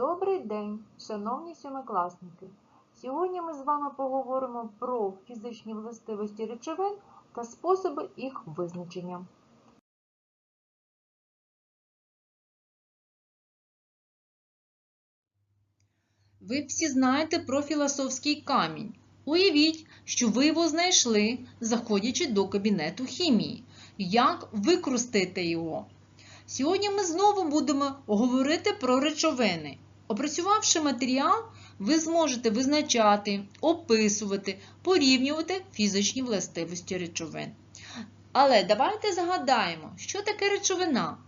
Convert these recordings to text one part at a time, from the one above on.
Добрий день, шановні сьомикласники! Сьогодні ми з вами поговоримо про фізичні властивості речовин та способи їх визначення. Ви всі знаєте про філософський камінь. Уявіть, що ви його знайшли, заходячи до кабінету хімії. Як використати його? Сьогодні ми знову будемо говорити про речовини. Опрацювавши матеріал, ви зможете визначати, описувати, порівнювати фізичні властивості речовин. Але давайте згадаємо, що таке речовина.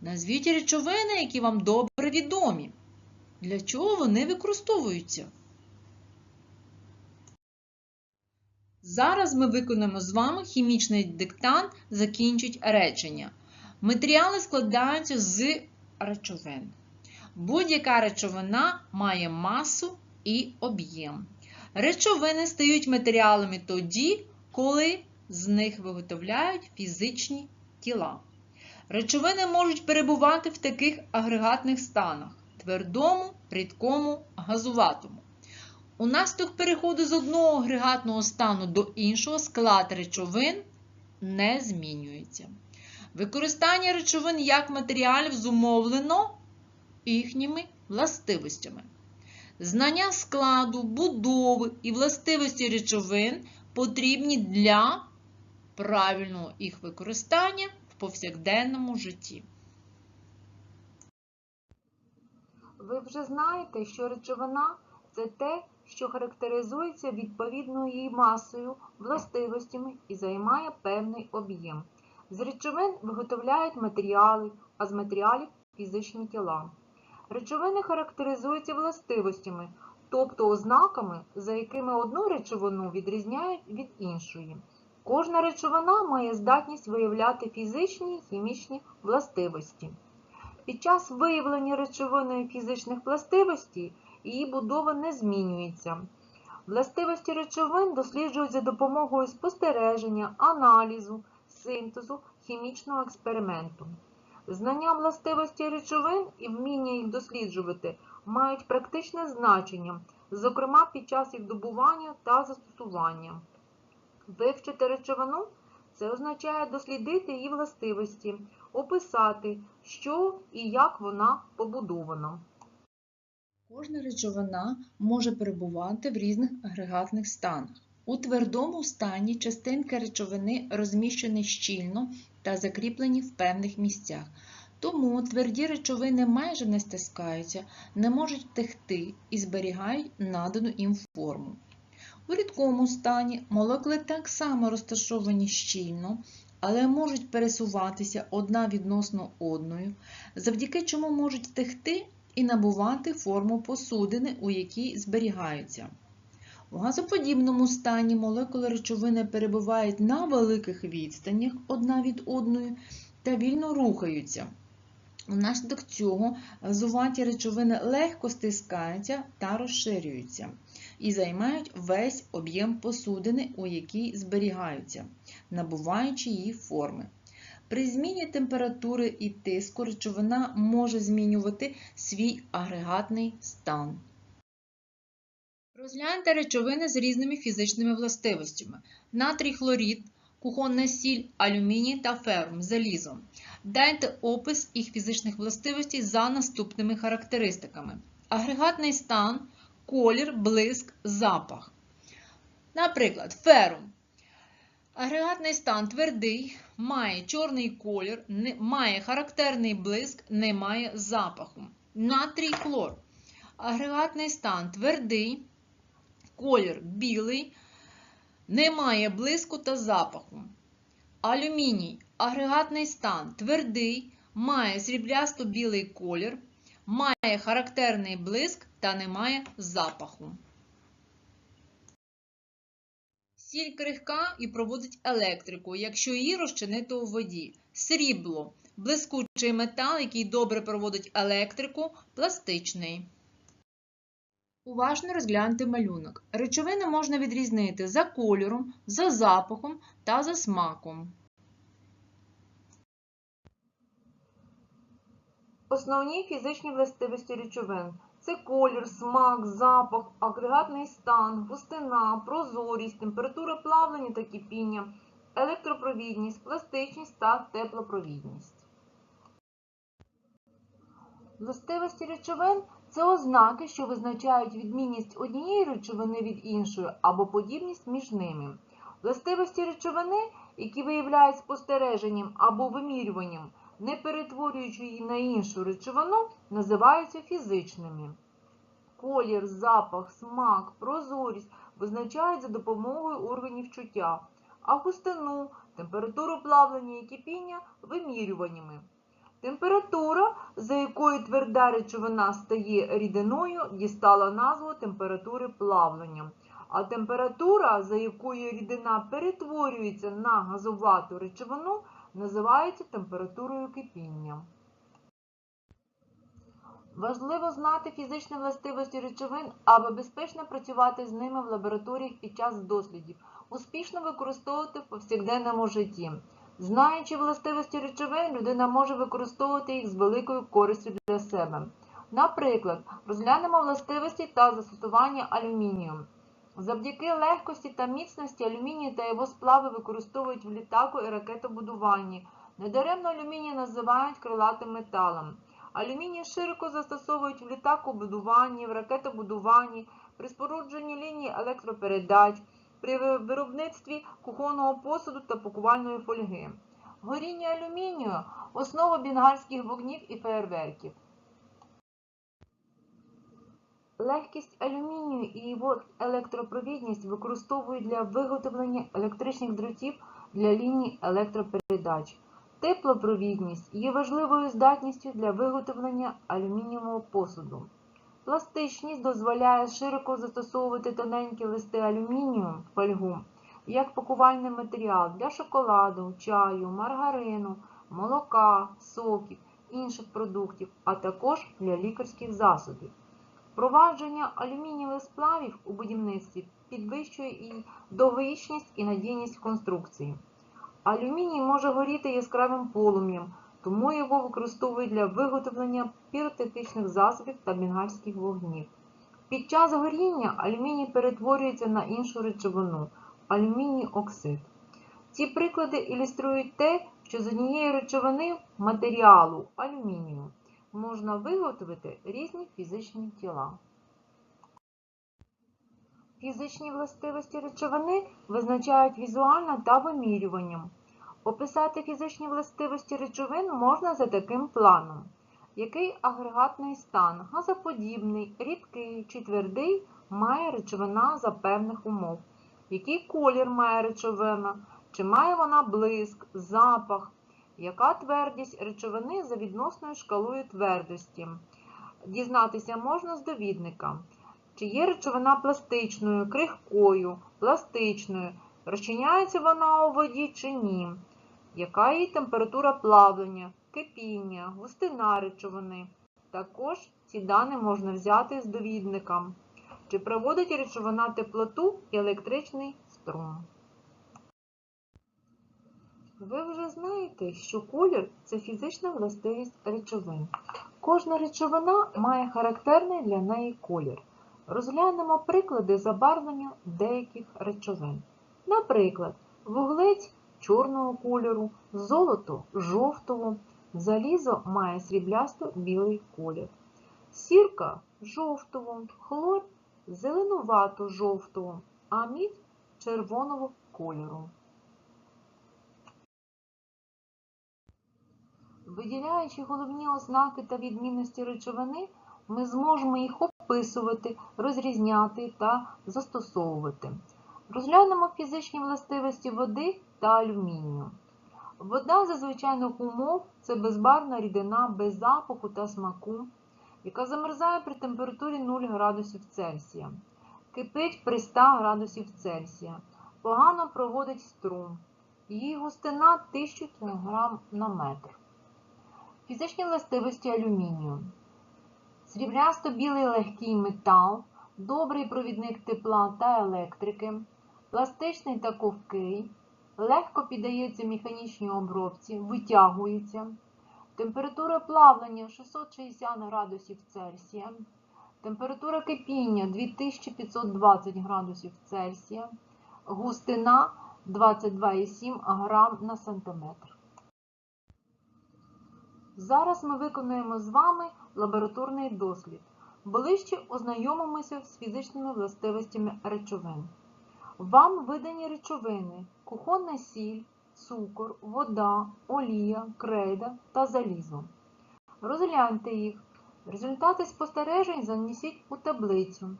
Назвіть речовини, які вам добре відомі. Для чого вони використовуються? Зараз ми виконаємо з вами хімічний диктант «Закінчить речення». Матеріали складаються з речовин. Будь-яка речовина має масу і об'єм. Речовини стають матеріалами тоді, коли з них виготовляють фізичні тіла. Речовини можуть перебувати в таких агрегатних станах твердому, рідкому, газуватому. Унаслідок переходу з одного агрегатного стану до іншого склад речовин не змінюється. Використання речовин як матеріалів зумовлено їхніми властивостями. Знання складу, будови і властивості речовин потрібні для правильного їх використання в повсякденному житті. Ви вже знаєте, що речовина це те, що характеризується відповідною її масою, властивостями і займає певний об'єм. З речовин виготовляють матеріали, а з матеріалів фізичні тіла. Речовини характеризуються властивостями, тобто ознаками, за якими одну речовину відрізняють від іншої. Кожна речовина має здатність виявляти фізичні і хімічні властивості. Під час виявлення речовиною фізичних властивостей її будова не змінюється. Властивості речовин досліджують за допомогою спостереження, аналізу, синтезу, хімічного експерименту. Знання властивості речовин і вміння їх досліджувати мають практичне значення, зокрема під час їх добування та застосування. Вивчити речовину це означає дослідити її властивості, описати, що і як вона побудована. Кожна речовина може перебувати в різних агрегатних станах. У твердому стані частинки речовини розміщені щільно та закріплені в певних місцях. Тому тверді речовини майже не стискаються, не можуть текти і зберігають надану їм форму. У рідкому стані молекули так само розташовані щільно, але можуть пересуватися одна відносно одною, завдяки чому можуть текти і набувати форму посудини, у якій зберігаються. У газоподібному стані молекули речовини перебувають на великих відстанях одна від одної та вільно рухаються. Внаслідок цього газуваті речовини легко стискаються та розширюються і займають весь об'єм посудини, у якій зберігаються, набуваючи її форми. При зміні температури і тиску речовина може змінювати свій агрегатний стан. Розгляньте речовини з різними фізичними властивостями: натрій хлорид, кухонна сіль, алюміній та ферум залізо. Дайте опис їх фізичних властивостей за наступними характеристиками: агрегатний стан, колір, блиск, запах. Наприклад, ферум. Агрегатний стан твердий, має чорний колір, не- має характерний блиск, не має запаху. Натрій хлор. Агрегатний стан твердий, колір білий, не має блиску та запаху. Алюміній. Агрегатний стан твердий, має сріблясто-білий колір, має характерний блиск та не має запаху. Сіль крихка і проводить електрику, якщо її розчинити у воді. Срібло блискучий метал, який добре проводить електрику, пластичний. Уважно розгляньте малюнок. Речовини можна відрізнити за кольором, за запахом та за смаком. Основні фізичні властивості речовин це колір, смак, запах, агрегатний стан, густина, прозорість, температура плавлення та кипіння, електропровідність, пластичність та теплопровідність. Властивості речовин це ознаки, що визначають відмінність однієї речовини від іншої або подібність між ними. Властивості речовини, які виявляють спостереженням або вимірюванням, не перетворюючи її на іншу речовину, називаються фізичними. Колір, запах, смак, прозорість визначають за допомогою органів чуття, а густину, температуру плавлення і кипіння вимірюваннями. Температура, за якою тверда речовина стає рідиною, дістала назву температури плавлення. А температура, за якою рідина перетворюється на газовату речовину, називається температурою кипіння. Важливо знати фізичні властивості речовин, аби безпечно працювати з ними в лабораторіях під час дослідів, успішно використовувати в повсякденному житті. Знаючи властивості речовин, людина може використовувати їх з великою користю для себе. Наприклад, розглянемо властивості та застосування алюмінію. Завдяки легкості та міцності алюміній та його сплави використовують в літаку і ракетобудуванні. Недаремно алюміній називають крилатим металом. Алюміній широко застосовують в літакобудуванні, в ракетобудуванні, при спорудженні ліній електропередач, при виробництві кухонного посуду та пакувальної фольги. Горіння алюмінію – основа бенгальських вогнів і феєрверків. Легкість алюмінію і його електропровідність використовують для виготовлення електричних дротів для ліній електропередач. Теплопровідність є важливою здатністю для виготовлення алюмінієвого посуду. Пластичність дозволяє широко застосовувати тоненькі листи алюмінію фольгу як пакувальний матеріал для шоколаду, чаю, маргарину, молока, соків, інших продуктів, а також для лікарських засобів. Впровадження алюмінієвих сплавів у будівництві підвищує і довговічність і надійність конструкції. Алюміній може горіти яскравим полум'ям, тому його використовують для виготовлення піротехнічних засобів та бенгальських вогнів. Під час горіння алюміній перетворюється на іншу речовину алюміній оксид. Ці приклади ілюструють те, що з однієї речовини матеріалу алюмінію можна виготовити різні фізичні тіла. Фізичні властивості речовини визначають візуально та вимірюванням. Описати фізичні властивості речовин можна за таким планом. Який агрегатний стан, газоподібний, рідкий чи твердий має речовина за певних умов? Який колір має речовина? Чи має вона блиск, запах? Яка твердість речовини за відносною шкалою твердості? Дізнатися можна з довідника. Чи є речовина пластичною, крихкою, пластичною, розчиняється вона у воді чи ні? Яка її температура плавлення, кипіння, густина речовини? Також ці дані можна взяти з довідника. Чи проводить речовина теплоту і електричний струм? Ви вже знаєте, що колір це фізична властивість речовин. Кожна речовина має характерний для неї колір. Розглянемо приклади забарвлення деяких речовин. Наприклад, вуглець чорного кольору, золото жовтого, залізо має сріблясто-білий колір, сірка жовтого, хлор зеленувато-жовтого, а мідь червоного кольору. Виділяючи головні ознаки та відмінності речовини, ми зможемо їх описувати, розрізняти та застосовувати. Розглянемо фізичні властивості води та алюмінію. Вода за звичайних умов це безбарвна рідина без запаху та смаку, яка замерзає при температурі 0 градусів Цельсія, кипить при 100 градусів Цельсія, погано проводить струм. Її густина 1000 кг на метр. Фізичні властивості алюмінію. Сріблясто-білий легкий метал, добрий провідник тепла та електрики, пластичний та ковкий, легко піддається механічній обробці, витягується, температура плавлення 660 градусів Цельсія, температура кипіння 2520 градусів Цельсія, густина 22,7 грам на сантиметр. Зараз ми виконуємо з вами лабораторний дослід. Ближче ознайомимося з фізичними властивостями речовин. Вам видані речовини кухонна сіль, цукор, вода, олія, крейда та залізо. Розгляньте їх. Результати спостережень занесіть у таблицю.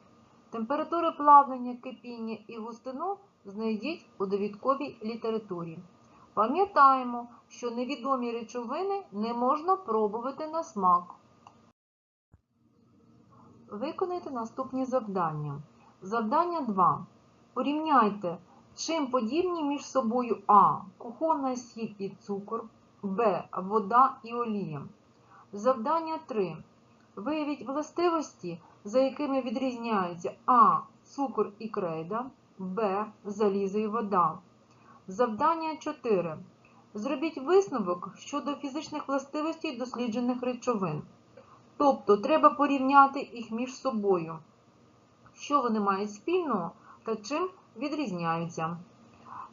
Температури плавлення, кипіння і густину знайдіть у довідковій літературі. Пам'ятаємо, що невідомі речовини не можна пробувати на смак. Виконайте наступні завдання. Завдання 2. Порівняйте, чим подібні між собою А. Кухонна сіль і цукор, Б. Вода і олія. Завдання 3. Виявіть властивості, за якими відрізняються А. Цукор і крейда, Б. Залізо і вода. Завдання 4. Зробіть висновок щодо фізичних властивостей досліджених речовин. Тобто треба порівняти їх між собою. Що вони мають спільного та чим відрізняються.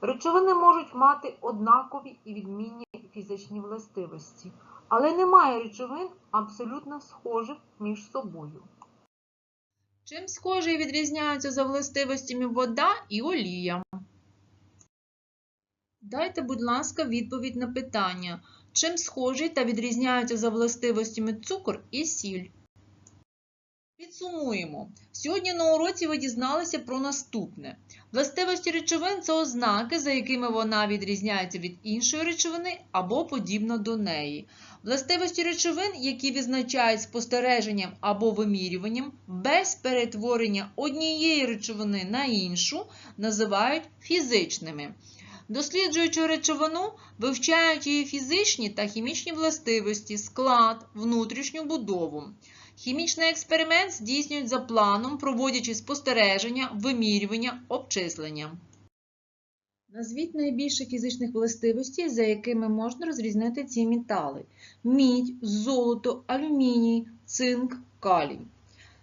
Речовини можуть мати однакові і відмінні фізичні властивості, але немає речовин абсолютно схожих між собою. Чим схожі відрізняються за властивостями вода і олія? Дайте, будь ласка, відповідь на питання. Чим схожі та відрізняються за властивостями цукор і сіль? Підсумуємо. Сьогодні на уроці ви дізналися про наступне. Властивості речовин – це ознаки, за якими вона відрізняється від іншої речовини або подібна до неї. Властивості речовин, які визначають спостереженням або вимірюванням без перетворення однієї речовини на іншу, називають фізичними. Досліджуючи речовину, вивчають її фізичні та хімічні властивості, склад, внутрішню будову. Хімічний експеримент здійснюють за планом, проводячи спостереження, вимірювання, обчислення. Назвіть найбільше фізичних властивостей, за якими можна розрізнити ці метали: мідь, золото, алюміній, цинк, калій.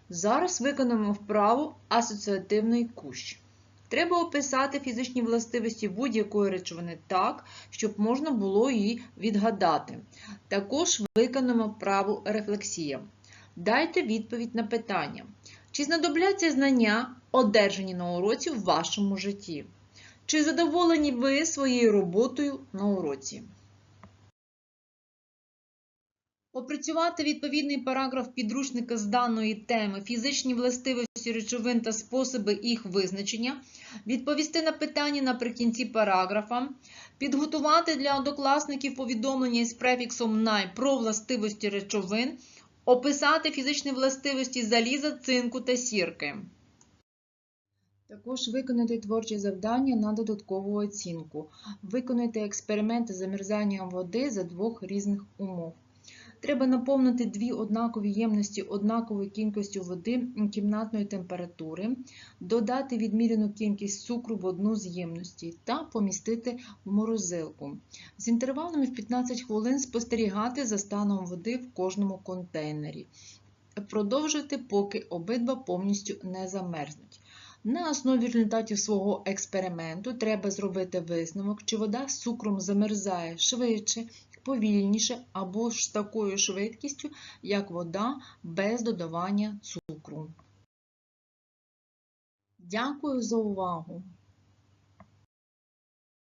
Зараз виконаємо вправу асоціативний кущ. Треба описати фізичні властивості будь-якої речовини так, щоб можна було її відгадати. Також виконаємо вправу рефлексія. Дайте відповідь на питання. Чи знадобляться знання, одержані на уроці в вашому житті? Чи задоволені ви своєю роботою на уроці? Опрацювати відповідний параграф підручника з даної теми фізичні властивості речовин та способи їх визначення, відповісти на питання наприкінці параграфа, підготувати для однокласників повідомлення із префіксом «най» про властивості речовин, описати фізичні властивості заліза, цинку та сірки. Також виконати творчі завдання на додаткову оцінку. Виконати експерименти з замерзанням води за двох різних умов. Треба наповнити дві однакові ємності однаковою кількістю води кімнатної температури, додати відмірену кількість цукру в одну з ємностей та помістити в морозилку. З інтервалами в 15 хвилин спостерігати за станом води в кожному контейнері. Продовжуйте, поки обидва повністю не замерзнуть. На основі результатів свого експерименту треба зробити висновок, чи вода з цукром замерзає швидше, повільніше або ж з такою швидкістю, як вода без додавання цукру. Дякую за увагу!